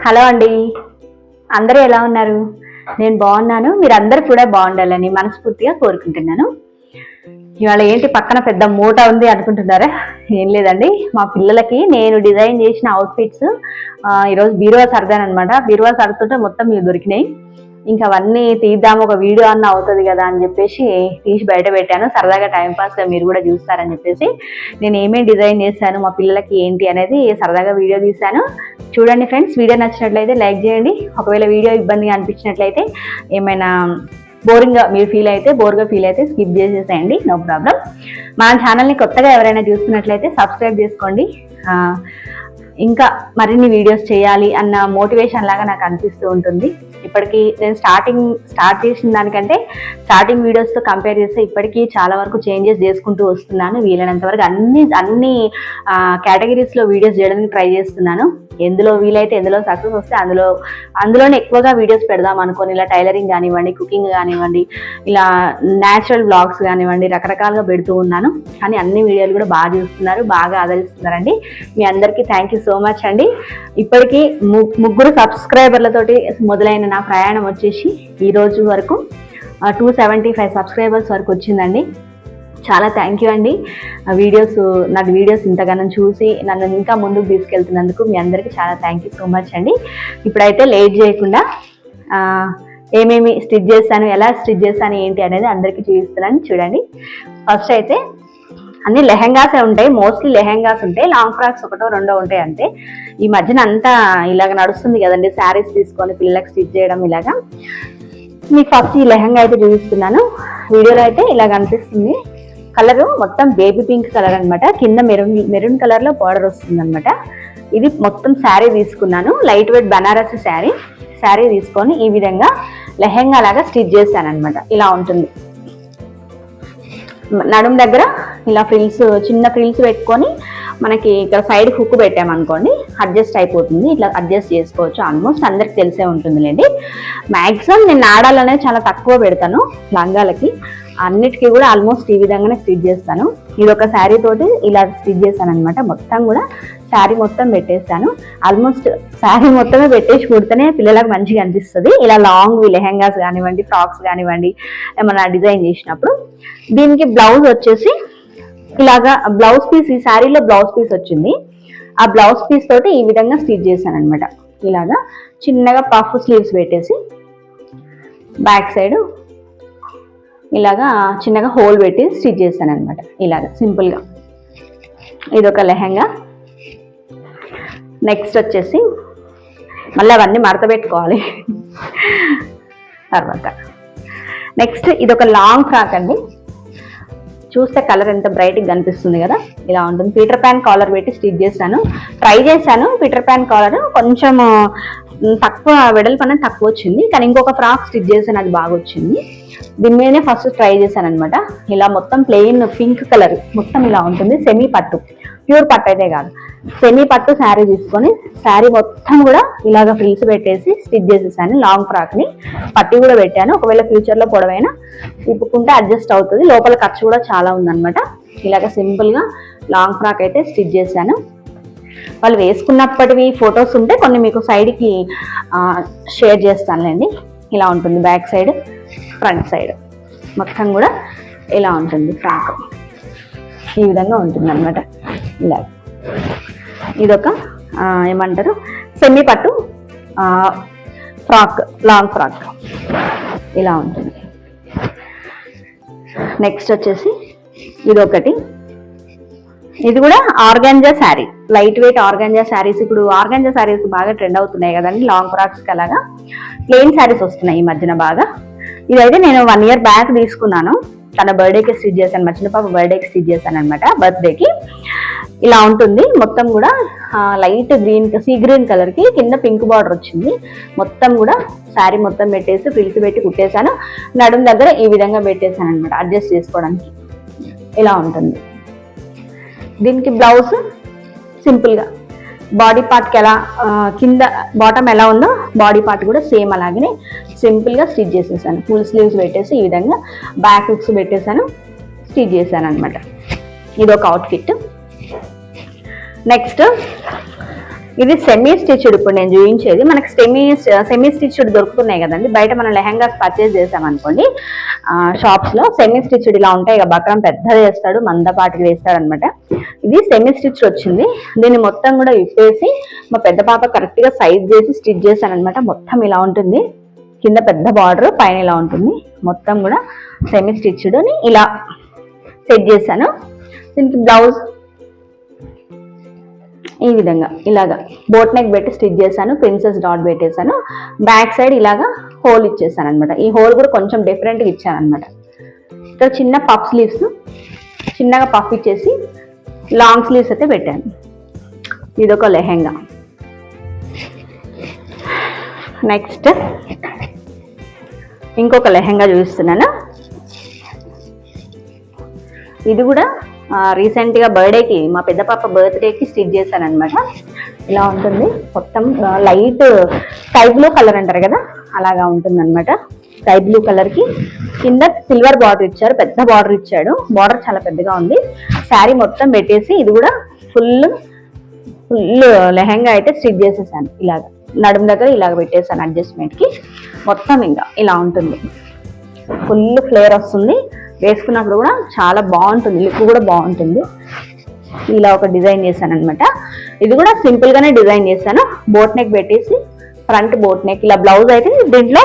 Hello అండి. అందరూ ఎలా ఉన్నారు? నేను బాగున్నాను. మీరు కూడా బాగుండాలని మనస్ఫూర్తిగా కోరుకుంటున్నాను. ఇవాళ ఏంటి పక్కన పెద్ద మూట ఉంది అనుకుంటున్నారా? ఏం లేదండి. మా పిల్లలకి నేను డిజైన్ చేసిన అవుట్ఫిట్స్ ఈరోజు బీరువా సర్దాను అనమాట బీరువా సర్దుతుంటే మొత్తం ఇవి దొరికినాయి. ఇంకా అవన్నీ తీద్దాం ఒక వీడియో అన్న అవుతుంది కదా అని చెప్పేసి తీసి బయట పెట్టాను. సరదాగా టైంపాస్గా మీరు కూడా చూస్తారని చెప్పేసి నేను ఏమేమి డిజైన్ చేశాను మా పిల్లలకి ఏంటి అనేది సరదాగా వీడియో తీశాను. చూడండి ఫ్రెండ్స్ వీడియో నచ్చినట్లయితే లైక్ చేయండి. ఒకవేళ వీడియో ఇబ్బందిగా అనిపించినట్లయితే ఏమైనా బోరింగ్గా మీరు ఫీల్ అయితే బోర్గా ఫీల్ అయితే స్కిప్ చేసేసేయండి. నో ప్రాబ్లం మన ఛానల్ని కొత్తగా ఎవరైనా చూస్తున్నట్లయితే సబ్స్క్రైబ్ చేసుకోండి. ఇంకా మరిన్ని వీడియోస్ చేయాలి అన్న మోటివేషన్ లాగా నాకు అనిపిస్తూ ఉంటుంది. ఇప్పటికీ నేను స్టార్టింగ్ స్టార్ట్ చేసిన దానికంటే స్టార్టింగ్ వీడియోస్తో కంపేర్ చేస్తే ఇప్పటికీ చాలా వరకు చేంజెస్ చేసుకుంటూ వస్తున్నాను. వీలైనంత వరకు అన్ని అన్ని కేటగిరీస్లో వీడియోస్ చేయడానికి ట్రై చేస్తున్నాను. ఎందులో వీలైతే ఎందులో సక్సెస్ వస్తే అందులో అందులోనే ఎక్కువగా వీడియోస్ పెడదాం అనుకోని ఇలా టైలరింగ్ కానివ్వండి కుకింగ్ కానివ్వండి ఇలా న్యాచురల్ బ్లాగ్స్ కానివ్వండి రకరకాలుగా పెడుతూ ఉన్నాను. కానీ అన్ని వీడియోలు కూడా బాగా చూస్తున్నారు బాగా ఆదరిస్తున్నారండి. మీ అందరికీ థ్యాంక్ యూ సో మచ్ అండి. ఇప్పటికీ ముగ్గురు సబ్స్క్రైబర్లతోటి మొదలైన నా ప్రయాణం వచ్చేసి ఈ రోజు వరకు టూ సెవెంటీ ఫైవ్ సబ్స్క్రైబర్స్ వరకు వచ్చిందండి. చాలా థ్యాంక్ యూ అండి. వీడియోస్ నా వీడియోస్ ఇంతగానం చూసి నన్ను ఇంకా ముందుకు తీసుకెళ్తున్నందుకు మీ అందరికీ చాలా థ్యాంక్ యూ సో మచ్ అండి. ఇప్పుడైతే లేట్ చేయకుండా ఏమేమి స్టిచ్ చేశాను ఎలా స్టిచ్ చేశాను ఏంటి అనేది అందరికీ చూపిస్తున్నాను చూడండి. ఫస్ట్ అయితే అన్ని లెహెంగాసే ఉంటాయి. మోస్ట్లీ లెహెంగాస్ ఉంటాయి. లాంగ్ ఫ్రాక్స్ ఒకటో రెండో ఉంటాయి అంతే. ఈ మధ్యన అంతా ఇలాగ నడుస్తుంది కదండి. శారీస్ తీసుకొని పిల్లలకు స్టిచ్ చేయడం ఇలాగా. మీకు ఫస్ట్ ఈ లెహంగా అయితే చూపిస్తున్నాను. వీడియోలో అయితే ఇలా కనిపిస్తుంది కలర్ మొత్తం బేబీ పింక్ కలర్ అన్నమాట. కింద మెరూన్ మెరూన్ కలర్లో బార్డర్ వస్తుంది అనమాట ఇది మొత్తం శారీ తీసుకున్నాను. లైట్ వెయిట్ బనారస్ శారీ శారీ తీసుకొని ఈ విధంగా లెహెంగా లాగా స్టిచ్ చేశాను అనమాట ఇలా ఉంటుంది. నడుం దగ్గర ఇలా ఫ్రిల్స్ చిన్న ఫ్రిల్స్ పెట్టుకొని మనకి ఇక్కడ సైడ్ హుక్ పెట్టామనుకోండి అడ్జస్ట్ అయిపోతుంది. ఇట్లా అడ్జస్ట్ చేసుకోవచ్చు. ఆల్మోస్ట్ అందరికి తెలిసే ఉంటుందిలేండి. మ్యాక్సిమం నేను నాడాలనే చాలా తక్కువ పెడతాను లంగాలకి. అన్నిటికీ కూడా ఆల్మోస్ట్ ఈ విధంగానే స్టిచ్ చేస్తాను. ఇది ఒక శారీ తోటి ఇలా స్టిచ్ చేస్తాను అనమాట మొత్తం కూడా శారీ మొత్తం పెట్టేస్తాను. ఆల్మోస్ట్ శారీ మొత్తమే పెట్టేసి కుడితేనే పిల్లలకు మంచిగా అనిపిస్తుంది. ఇలా లాంగ్ లెహెంగాస్ కానివ్వండి ఫ్రాక్స్ కానివ్వండి ఏమైనా డిజైన్ చేసినప్పుడు. దీనికి బ్లౌజ్ వచ్చేసి ఇలాగా బ్లౌజ్ పీస్ ఈ శారీలో బ్లౌజ్ పీస్ వచ్చింది. ఆ బ్లౌజ్ పీస్ తోటి ఈ విధంగా స్టిచ్ చేశాను అనమాట ఇలాగా చిన్నగా పఫ్ స్లీవ్స్ పెట్టేసి బ్యాక్ సైడ్ ఇలాగా చిన్నగా హోల్ పెట్టి స్టిచ్ చేశాను అనమాట ఇలాగా సింపుల్గా. ఇది ఒక లెహంగా. నెక్స్ట్ వచ్చేసి మళ్ళీ అవన్నీ మడతపెట్టుకోవాలి తర్వాత నెక్స్ట్ ఇది ఒక లాంగ్ ఫ్రాక్ అండి. చూస్తే కలర్ ఎంత బ్రైట్గా కనిపిస్తుంది కదా? ఇలా ఉంటుంది. పీటర్ ప్యాన్ కాలర్ పెట్టి స్టిచ్ చేశాను. ట్రై చేశాను. పీటర్ ప్యాన్ కాలర్ కొంచెం తక్కువ వెడల్పు అనేది తక్కువ వచ్చింది. కానీ ఇంకొక ఫ్రాక్ స్టిచ్ చేశాను. అది బాగా వచ్చింది. దీని మీదనే ఫస్ట్ ట్రై చేశాను అనమాట ఇలా మొత్తం ప్లెయిన్ పింక్ కలర్ మొత్తం ఇలా ఉంటుంది. సెమీ పట్టు. ప్యూర్ పట్టు అయితే కాదు. సెమీ పట్టు శారీ తీసుకొని శారీ మొత్తం కూడా ఇలాగ ఫ్రిల్స్ పెట్టేసి స్టిచ్ చేసేసాను. లాంగ్ ఫ్రాక్ని. పట్టి కూడా పెట్టాను. ఒకవేళ ఫ్యూచర్లో పొడవైనా తిప్పుకుంటే అడ్జస్ట్ అవుతుంది. లోపల ఖర్చు కూడా చాలా ఉందనమాట ఇలాగ సింపుల్గా లాంగ్ ఫ్రాక్ అయితే స్టిచ్ చేశాను. వాళ్ళు వేసుకున్నప్పటివి ఫొటోస్ ఉంటే కొన్ని మీకు సైడ్కి షేర్ చేస్తానులేండి. ఇలా ఉంటుంది. బ్యాక్ సైడ్ ఫ్రంట్ సైడ్ మొత్తం కూడా ఇలా ఉంటుంది ఫ్రాక్ ఈ విధంగా ఉంటుంది అనమాట ఇలా ఇదొక ఏమంటారు? సెమీ పట్టు ఫ్రాక్ లాంగ్ ఫ్రాక్. ఇలా ఉంటుంది. నెక్స్ట్ వచ్చేసి ఇదొకటి. ఇది కూడా organza sari. Light weight organza saris. ఇప్పుడు ఆర్గాంజా శారీస్ బాగా ట్రెండ్ అవుతున్నాయి కదండి లాంగ్ ఫ్రాక్స్కి అలాగా. ప్లెయిన్ శారీస్ వస్తున్నాయి ఈ మధ్యన బాగా. ఇదైతే నేను వన్ ఇయర్ బ్యాక్ తీసుకున్నాను. తన బర్త్డేకి స్టిచ్ చేశాను మా చిన్న పాప బర్త్డేకి స్టిచ్ చేశాను అనమాట బర్త్డేకి ఇలా ఉంటుంది మొత్తం కూడా లైట్ గ్రీన్ సీ గ్రీన్ కలర్కి కింద పింక్ బార్డర్ వచ్చింది. మొత్తం కూడా శారీ మొత్తం పెట్టేసి పిలిచి పెట్టి కుట్టేశాను. నడుం దగ్గర ఈ విధంగా పెట్టేశాను అనమాట అడ్జస్ట్ చేసుకోవడానికి. ఇలా ఉంటుంది. దీనికి బ్లౌజ్ సింపుల్గా బాడీ పార్ట్కి ఎలా కింద బాటమ్ ఎలా ఉందో బాడీ పార్ట్ కూడా సేమ్ అలాగనే సింపుల్గా స్టిచ్ చేసేసాను. ఫుల్ స్లీవ్స్ పెట్టేసి ఈ విధంగా బ్యాక్ హుక్స్ పెట్టేసాను స్టిచ్ చేశాను అనమాట ఇది ఒక అవుట్ఫిట్ నెక్స్ట్ ఇది సెమీ స్టిచ్డ్ ఇప్పుడు నేను చూపించేది. మనకి సెమీ సెమీ స్టిచ్డ్ దొరుకుతున్నాయి కదండి. బయట మనం లెహంగాస్ పర్చేస్ చేసామనుకోండి షాప్స్లో సెమీ స్టిచ్డ్ ఇలా ఉంటాయి. ఇక బక్రం పెద్దది వేస్తాడు మందపాటికి వేస్తాడు అనమాట ఇది సెమీ స్టిచ్ వచ్చింది. దీన్ని మొత్తం కూడా విప్పేసి మా పెద్ద పాప కరెక్ట్గా సైజ్ చేసి స్టిచ్ చేశాను అనమాట మొత్తం ఇలా ఉంటుంది. కింద పెద్ద బార్డర్ పైన ఇలా ఉంటుంది. మొత్తం కూడా సెమీ స్టిచ్డ్ని ఇలా సెట్ చేశాను. దీనికి బ్లౌజ్ ఈ విధంగా ఇలాగా బోట్ నెక్ పెట్టి స్టిచ్ చేశాను ప్రిన్సెస్ డాట్ పెట్టేశాను. బ్యాక్ సైడ్ ఇలాగా హోల్ ఇచ్చేసాను అనమాట ఈ హోల్ కూడా కొంచెం డిఫరెంట్గా ఇచ్చాను అనమాట ఇక్కడ చిన్న పఫ్ స్లీవ్స్ చిన్నగా పఫ్ ఇచ్చేసి లాంగ్ స్లీవ్స్ అయితే పెట్టాను. ఇదొక లెహెంగా. నెక్స్ట్ ఇంకొక లెహెంగా చూపిస్తున్నాను. ఇది కూడా రీసెంట్గా బర్త్డేకి మా పెద్ద పాప బర్త్డేకి స్టిచ్ చేశాను అనమాట ఇలా ఉంటుంది. మొత్తం లైట్ స్కై బ్లూ కలర్ అంటారు కదా? అలాగా ఉంటుందన్నమాట. స్కై బ్లూ కలర్కి కింద సిల్వర్ బార్డర్ ఇచ్చారు. పెద్ద బార్డర్ ఇచ్చాడు. బార్డర్ చాలా పెద్దగా ఉంది. శారీ మొత్తం పెట్టేసి ఇది కూడా ఫుల్ ఫుల్ లెహంగా అయితే స్టిచ్ చేసేసాను. ఇలాగ. నడుము దగ్గర ఇలాగ పెట్టేసాను అడ్జస్ట్మెంట్కి మొత్తం ఇంకా ఇలా ఉంటుంది. ఫుల్ ఫ్లేర్ వస్తుంది. వేసుకున్నప్పుడు కూడా చాలా బాగుంటుంది లుక్ కూడా బాగుంటుంది. ఇలా ఒక డిజైన్ చేశాను అనమాట ఇది కూడా సింపుల్గానే డిజైన్ చేశాను. బోట్ నెక్ పెట్టేసి ఫ్రంట్ బోట్ నెక్ ఇలా బ్లౌజ్ అయితే దీంట్లో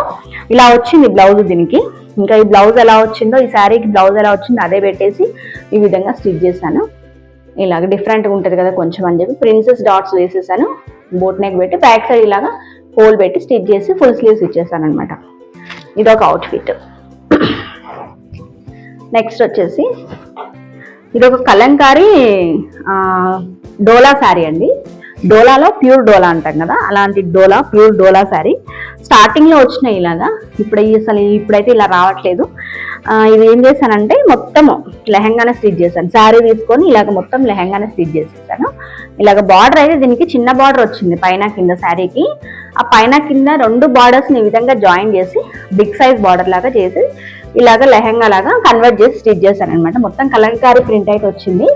ఇలా వచ్చింది బ్లౌజ్ దీనికి. ఇంకా ఈ బ్లౌజ్ ఎలా వచ్చిందో ఈ శారీకి బ్లౌజ్ ఎలా వచ్చిందో అదే పెట్టేసి ఈ విధంగా స్టిచ్ చేశాను. ఇలాగ డిఫరెంట్గా ఉంటుంది కదా కొంచెం అని చెప్పి ప్రిన్సెస్ డాట్స్ వేసేసాను. బోట్ నెక్ పెట్టి బ్యాక్ సైడ్ ఇలాగా హోల్ పెట్టి స్టిచ్ చేసి ఫుల్ స్లీవ్స్ ఇచ్చేసాను అనమాట ఇది ఒక అవుట్ఫిట్ నెక్స్ట్ వచ్చేసి ఇది ఒక కలంకారీ డోలా శారీ అండి. డోలాలో ప్యూర్ డోలా అంటాం కదా అలాంటి డోలా ప్యూర్ డోలా శారీ. స్టార్టింగ్లో వచ్చినాయి ఇలాగా ఇప్పుడు అసలు ఇప్పుడైతే ఇలా రావట్లేదు. ఇది ఏం చేశానంటే మొత్తం లెహంగానే స్టిచ్ చేశాను. శారీ తీసుకొని ఇలాగ మొత్తం లెహంగానే స్టిచ్ చేసేసాను. ఇలాగ బార్డర్ అయితే దీనికి చిన్న బార్డర్ వచ్చింది పైన కింద శారీకి. ఆ పైన కింద రెండు బార్డర్స్ని ఈ విధంగా జాయిన్ చేసి బిగ్ సైజ్ బార్డర్ లాగా చేసి ఇలాగ లెహంగా లాగా కన్వర్ట్ చేసి స్టిచ్ చేశాను అనమాట మొత్తం కలంకారీ ప్రింట్ అయితే వచ్చింది.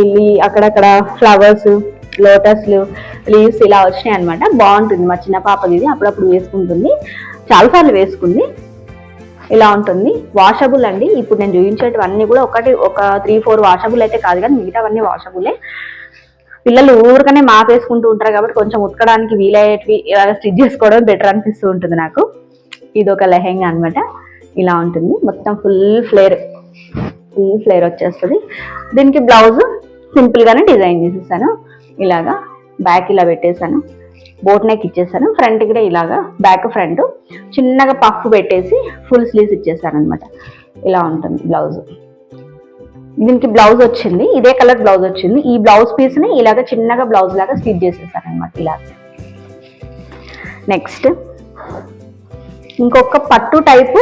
ఇల్లి అక్కడక్కడ ఫ్లవర్స్ లోటస్లు లీవ్స్ ఇలా వచ్చినాయి అనమాట బాగుంటుంది మా చిన్న పాపది ఇది. అప్పుడప్పుడు వేసుకుంటుంది. చాలాసార్లు వేసుకుంది. ఇలా ఉంటుంది. వాషబుల్ అండి. ఇప్పుడు నేను చూపించేటివన్నీ కూడా ఒకటి ఒక త్రీ ఫోర్ వాషబుల్ అయితే కాదు కానీ మిగతావన్నీ వాషబులే పిల్లలు ఊరికనే మాపేసుకుంటూ ఉంటారు కాబట్టి కొంచెం ఉతకడానికి వీలయ్యేటివి ఇలా స్టిచ్ చేసుకోవడం బెటర్ అనిపిస్తూ ఉంటుంది నాకు. ఇది ఒక లెహెంగా అన్నమాట. ఇలా ఉంటుంది. మొత్తం ఫుల్ ఫ్లేర్ ఫుల్ ఫ్లేర్ వచ్చేస్తుంది. దీనికి బ్లౌజ్ సింపుల్గానే డిజైన్ చేసేసాను. ఇలాగా బ్యాక్ ఇలా పెట్టేశాను. బోట్ నెక్ ఇచ్చేసాను. ఫ్రంట్ కూడా ఇలాగా బ్యాక్ ఫ్రంట్ చిన్నగా పఫ్ పెట్టేసి ఫుల్ స్లీవ్స్ ఇచ్చేసాను అనమాట ఇలా ఉంటుంది బ్లౌజ్ దీనికి బ్లౌజ్ వచ్చింది. ఇదే కలర్ బ్లౌజ్ వచ్చింది. ఈ బ్లౌజ్ పీస్ని ఇలాగ చిన్నగా బ్లౌజ్ లాగా స్టిచ్ చేసేసాను అనమాట ఇలా నెక్స్ట్ ఇంకొక పట్టు టైపు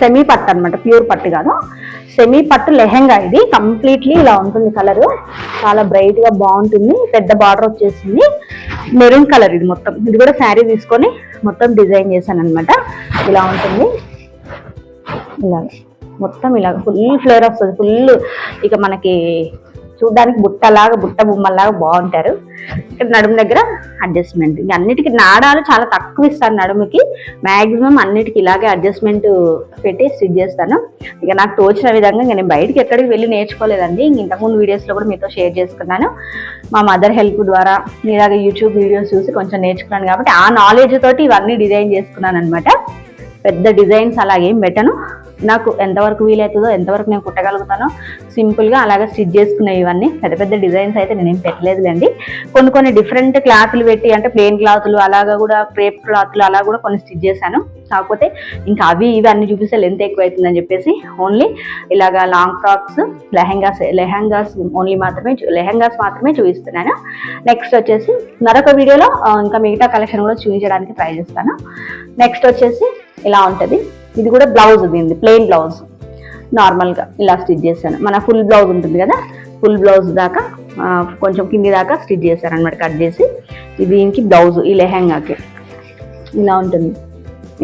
సెమీ పట్టు అనమాట ప్యూర్ పట్టు కాదు. సెమీ పట్టు లెహెంగా ఇది. కంప్లీట్లీ ఇలా ఉంటుంది కలర్ చాలా బ్రైట్గా బాగుంటుంది. పెద్ద బార్డర్ వచ్చేసింది. మెరూన్ కలర్ ఇది మొత్తం. ఇది కూడా శారీ తీసుకొని మొత్తం డిజైన్ చేశాను అనమాట ఇలా ఉంటుంది. ఇలా మొత్తం ఇలా ఫుల్ ఫ్లేవర్ వస్తుంది. ఫుల్ ఇక మనకి చూడడానికి బుట్టలాగా బుట్ట బొమ్మలాగా బాగుంటారు. ఇక్కడ నడుము దగ్గర అడ్జస్ట్మెంట్. ఇంక అన్నిటికీ నాడాలు చాలా తక్కువ ఇస్తాను నడుముకి. మ్యాక్సిమం అన్నిటికీ ఇలాగే అడ్జస్ట్మెంట్ పెట్టి స్టిచ్ చేస్తాను. ఇక నాకు తోచిన విధంగా ఇంక నేను బయటికి ఎక్కడికి వెళ్ళి నేర్చుకోలేదండి. ఇంక ఇంతకుముందు వీడియోస్లో కూడా మీతో షేర్ చేసుకున్నాను. మా మదర్ హెల్ప్ ద్వారా ఇలాగ యూట్యూబ్ వీడియోస్ చూసి కొంచెం నేర్చుకున్నాను కాబట్టి ఆ నాలెడ్జ్ తోటి ఇవన్నీ డిజైన్ చేసుకున్నాను అనమాట పెద్ద డిజైన్స్ అలాగేం పెట్టను. నాకు ఎంతవరకు వీలవుతుందో ఎంతవరకు నేను కుట్టగలుగుతానో సింపుల్గా అలాగే స్టిచ్ చేసుకునే ఇవన్నీ. పెద్ద పెద్ద డిజైన్స్ అయితే నేనేం పెట్టలేదులేండి. కొన్ని కొన్ని డిఫరెంట్ క్లాత్లు పెట్టి అంటే ప్లెయిన్ క్లాత్లు అలాగా కూడా క్రేప్ క్లాత్లు అలా కూడా కొన్ని స్టిచ్ చేశాను. కాకపోతే ఇంకా అవి ఇవి అన్ని చూపిస్తే లెంత్ ఎక్కువ అవుతుందని చెప్పేసి ఓన్లీ ఇలాగా long frocks lehengas lehengas only మాత్రమే చూ- లెహెంగాస్ మాత్రమే చూపిస్తున్నాను. నెక్స్ట్ వచ్చేసి మరొక వీడియోలో ఇంకా మిగతా కలెక్షన్ కూడా చూపించడానికి ట్రై చేస్తాను. నెక్స్ట్ వచ్చేసి ఇలా ఉంటుంది. ఇది కూడా బ్లౌజ్ దీనిది ప్లెయిన్ బ్లౌజ్. నార్మల్గా ఇలా స్టిచ్ చేశాను మన ఫుల్ బ్లౌజ్ ఉంటుంది కదా ఫుల్ బ్లౌజ్ దాకా కొంచెం కింది దాకా స్టిచ్ చేశాను అనమాట కట్ చేసి దీనికి బ్లౌజ్ ఈ లెహెంగాకి. ఇలా ఉంటుంది.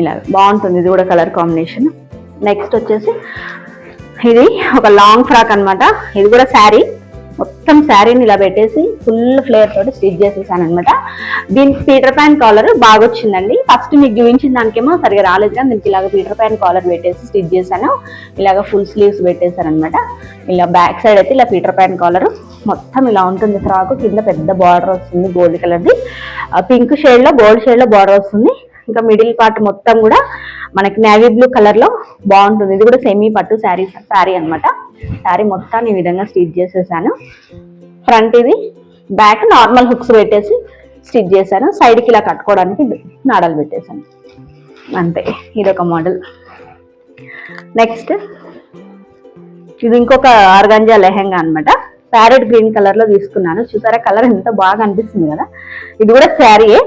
ఇలా బాగుంటుంది ఇది కూడా కలర్ కాంబినేషన్ నెక్స్ట్ వచ్చేసి ఇది ఒక లాంగ్ ఫ్రాక్ అన్నమాట. ఇది కూడా శారీ మొత్తం శారీని ఇలా పెట్టేసి ఫుల్ ఫ్లేయర్ తోటి స్టిచ్ చేసేసాను అనమాట దీనికి పీటర్ ప్యాన్ కాలర్ బాగా వచ్చిందండి ఫస్ట్ మీకు చూపించిన దానికేమో సరిగా రాలేదు కానీ దీనికి ఇలాగ పీటర్ ప్యాన్ కాలర్ పెట్టేసి స్టిచ్ చేశాను. ఇలాగ ఫుల్ స్లీవ్స్ పెట్టేశాను అనమాట ఇలా బ్యాక్ సైడ్ అయితే ఇలా పీటర్ ప్యాన్ కాలర్ మొత్తం ఇలా ఉంటుంది. ఫ్రాక్ కింద పెద్ద బార్డర్ వస్తుంది గోల్డ్ కలర్ది పింక్ షేడ్లో గోల్డ్ షేడ్లో బార్డర్ వస్తుంది. ఇంకా మిడిల్ పార్ట్ మొత్తం కూడా మనకి నేవీ బ్లూ కలర్లో బాగుంటుంది. ఇది కూడా సెమీ పట్టు శారీ శారీ అనమాట శారీ మొత్తాన్ని ఈ విధంగా స్టిచ్ చేసేసాను. ఫ్రంట్ ఇది బ్యాక్ నార్మల్ హుక్స్ పెట్టేసి స్టిచ్ చేశాను. సైడ్కి ఇలా కట్టుకోవడానికి నాడలు పెట్టేశాను. అంతే. ఇది ఒక మోడల్ నెక్స్ట్ ఇది ఇంకొక ఆర్గంజా లెహెంగా అన్నమాట. ప్యారెట్ గ్రీన్ కలర్లో తీసుకున్నాను. చూసారా? కలర్ ఎంత బాగా అనిపిస్తుంది కదా? ఇది కూడా శారీయే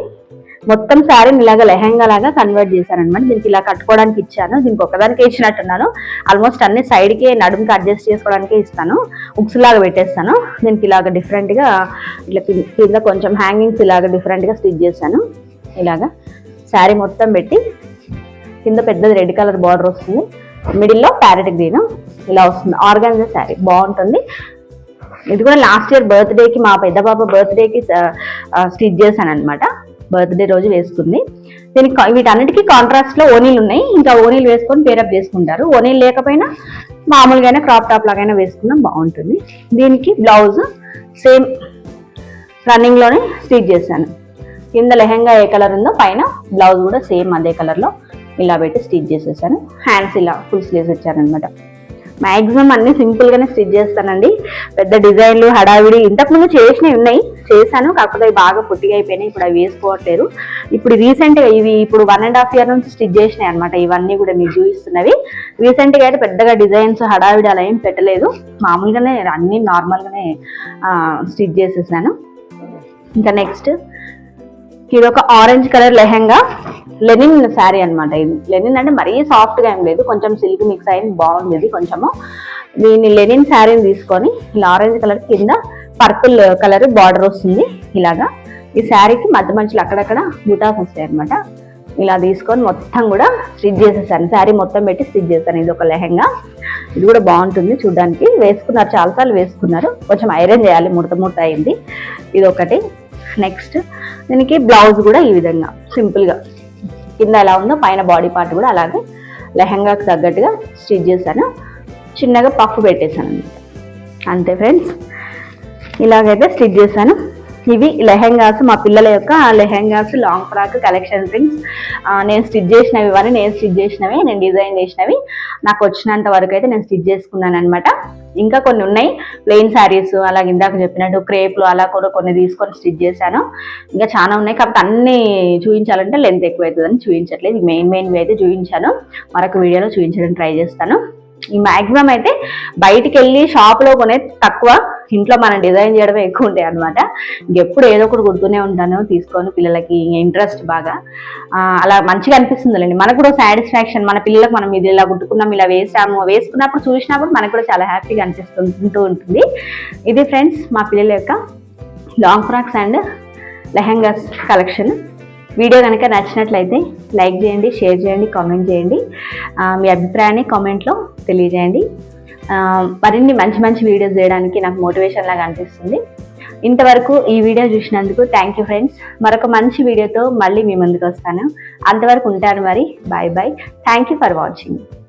మొత్తం శారీని ఇలాగ లెహెంగా లాగా కన్వర్ట్ చేశానమాట దీనికి ఇలా కట్టుకోవడానికి ఇచ్చాను. దీనికి ఒకదానికి ఇచ్చినట్టున్నాను. ఆల్మోస్ట్ అన్ని సైడ్కి నడుముకి అడ్జస్ట్ చేసుకోవడానికే ఇస్తాను. ఉక్స్ లాగా పెట్టేస్తాను. దీనికి ఇలాగ డిఫరెంట్గా ఇట్లా కింద- కొంచెం హ్యాంగింగ్స్ ఇలాగ డిఫరెంట్గా స్టిచ్ చేశాను. ఇలాగా శారీ మొత్తం పెట్టి కింద పెద్దది రెడ్ కలర్ బార్డర్ వస్తుంది. మిడిల్లో ప్యారెట్ గ్రీన్ ఇలా వస్తుంది. ఆర్గాన్జా శారీ బాగుంటుంది. ఇది కూడా లాస్ట్ ఇయర్ బర్త్డేకి మా పెద్ద బాబు బర్త్డేకి స్టిచ్ చేశాను అనమాట బర్త్డే రోజు వేసుకుంది. దీనికి వీటన్నిటికీ కాంట్రాస్ట్లో ఓనీలు ఉన్నాయి. ఇంకా ఓనీలు వేసుకొని పేరప్ చేసుకుంటారు. ఓనీలు లేకపోయినా మామూలుగానే క్రాప్ టాప్ లాగైనా వేసుకున్నా బాగుంటుంది. దీనికి బ్లౌజ్ సేమ్ రన్నింగ్లోనే స్టిచ్ చేశాను. కింద లెహెంగా ఏ కలర్ ఉందో పైన బ్లౌజ్ కూడా సేమ్ అదే కలర్లో ఇలా పెట్టి స్టిచ్ చేసేసాను. హ్యాండ్స్ ఇలా ఫుల్ స్లీవ్స్ ఇచ్చారనమాట మ్యాక్సిమం అన్ని సింపుల్ గానే స్టిచ్ చేస్తానండి. పెద్ద డిజైన్లు హడావిడి ఇంతకు ముందు చేసినవి ఉన్నాయి. చేశాను కాకపోతే అవి బాగా పొట్టిగా అయిపోయినాయి. ఇప్పుడు అవి వేసుకోవట్లేదు. ఇప్పుడు రీసెంట్గా ఇవి ఇప్పుడు వన్ అండ్ హాఫ్ ఇయర్ నుంచి స్టిచ్ చేసినాయి అనమాట ఇవన్నీ కూడా మీకు చూపిస్తున్నవి. రీసెంట్గా అయితే పెద్దగా డిజైన్స్ హడావిడి అలా ఏం పెట్టలేదు. మామూలుగానే అన్ని నార్మల్గానే స్టిచ్ చేసేసాను. ఇంకా నెక్స్ట్ ఇది ఒక orange colour lehenga. Linen sari అన్నమాట ఇది. లెనిన్ అంటే మరీ సాఫ్ట్గా ఏం లేదు. కొంచెం సిల్క్ మిక్స్ అయింది బాగుంది ఇది కొంచెము. దీన్ని లెనిన్ శారీని తీసుకొని ఇలా ఆరెంజ్ కలర్ కింద పర్పుల్ కలర్ బార్డర్ వస్తుంది ఇలాగా. ఈ శారీకి మధ్య మధ్యలో అక్కడక్కడ బుటాస్ వస్తాయి అనమాట ఇలా తీసుకొని మొత్తం కూడా స్టిచ్ చేసేసాను శారీ మొత్తం పెట్టి స్టిచ్ చేశాను ఇది ఒక లెహెంగా. ఇది కూడా బాగుంటుంది చూడడానికి. వేసుకున్నారు చాలాసార్లు వేసుకున్నారు. కొంచెం ఐరన్ చేయాలి. ముడత ముడత అయింది. ఇది ఒకటి నెక్స్ట్ దీనికి బ్లౌజ్ కూడా ఈ విధంగా సింపుల్గా కింద ఎలా ఉందో పైన బాడీ పార్ట్ కూడా అలాగే లెహంగాకి తగ్గట్టుగా స్టిచ్ చేశాను. చిన్నగా పఫ్ పెట్టేశాను అంతే ఫ్రెండ్స్ ఇలాగైతే స్టిచ్ చేశాను. ఇవి లెహెంగాస్ మా పిల్లల యొక్క lehengas long frock collection things నేను స్టిచ్ చేసినవి ఇవన్నీ నేను స్టిచ్ చేసినవి నేను డిజైన్ చేసినవి. నాకు వచ్చినంత వరకు అయితే నేను స్టిచ్ చేసుకున్నాను అనమాట ఇంకా కొన్ని ఉన్నాయి. ప్లెయిన్ శారీస్ అలాగే ఇందాక చెప్పినట్టు క్రేప్లు అలా కూడా కొన్ని తీసుకొని స్టిచ్ చేశాను. ఇంకా చాలా ఉన్నాయి. కాబట్టి అన్నీ చూపించాలంటే లెంత్ ఎక్కువ అవుతుందని చూపించట్లేదు మెయిన్ మెయిన్వి అయితే చూపించాను. మరొక వీడియోలో చూపించడానికి ట్రై చేస్తాను. ఈ మ్యాక్సిమం అయితే బయటికి వెళ్ళి షాప్లో కొనేది తక్కువ. ఇంట్లో మనం డిజైన్ చేయడమే ఎక్కువ ఉంటాయి అనమాట ఎప్పుడు ఏదో ఒకటి కుడుతూనే ఉంటాను తీసుకొని పిల్లలకి ఇంట్రెస్ట్ బాగా. అలా మంచిగా అనిపిస్తుందిలేండి మనకు కూడా సాటిస్ఫాక్షన్ మన పిల్లలకు మనం ఇది ఇలా కుట్టుకున్నాం ఇలా వేసాము వేసుకున్నప్పుడు చూసినప్పుడు మనకు కూడా చాలా హ్యాపీగా అనిపిస్తుంటూ ఉంటుంది. ఇది ఫ్రెండ్స్ మా పిల్లల యొక్క long frocks and lehengas collection video కనుక నచ్చినట్లయితే లైక్ చేయండి షేర్ చేయండి కామెంట్ చేయండి. మీ అభిప్రాయాన్ని కామెంట్లో తెలియజేయండి. మరిన్ని మంచి మంచి వీడియోస్ చేయడానికి నాకు మోటివేషన్ లాగా అనిపిస్తుంది. ఇంతవరకు ఈ వీడియో చూసినందుకు థ్యాంక్ యూ ఫ్రెండ్స్ మరొక మంచి వీడియోతో మళ్ళీ మీ ముందుకు వస్తాను. అంతవరకు ఉంటాను మరి. Bye bye thank you for watching